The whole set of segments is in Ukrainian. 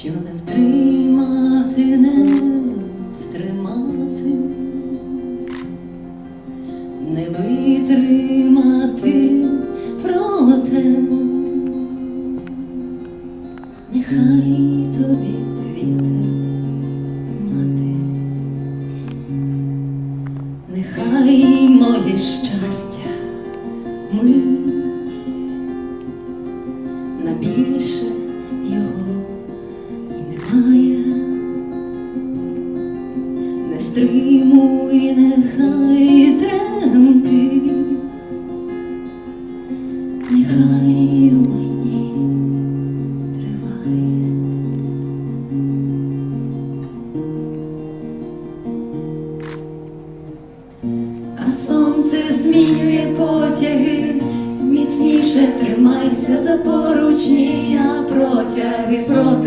що не втримати, не втримати, не витримати проте. Нехай тобі вітер мати, нехай моє щастя мить на більше стримуй, нехай тремтить, нехай у мені триває. А сонце змінює потяги, міцніше тримайся за поручні, а протяги. Проти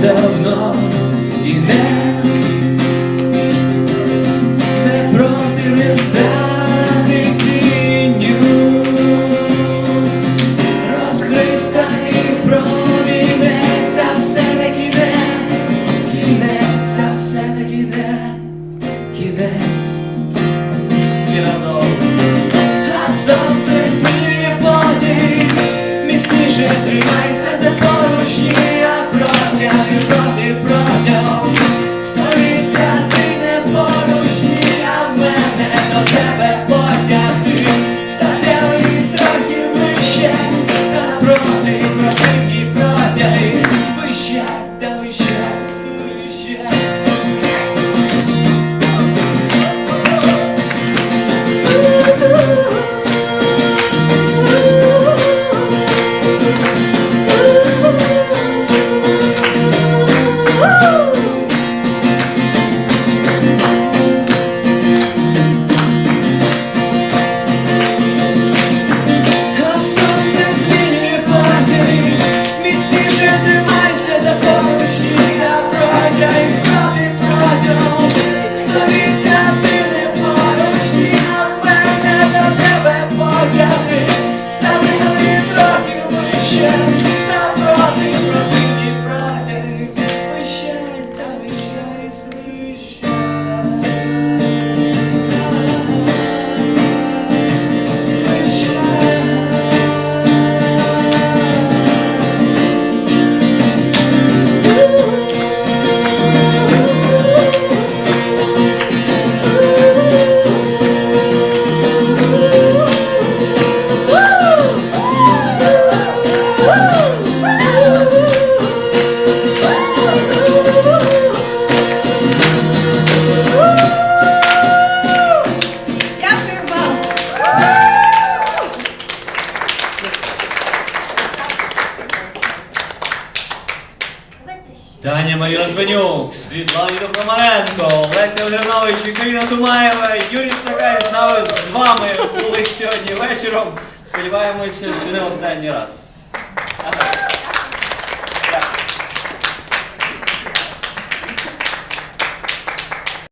давно і не, Pode Таня Марія Литвинюк, Світлана Духомаренко, Леся Одринович, Вікторіна Тумаєва, Юрій Стакай з нами з вами були сьогодні вечором. Сподіваємося, що не останній раз.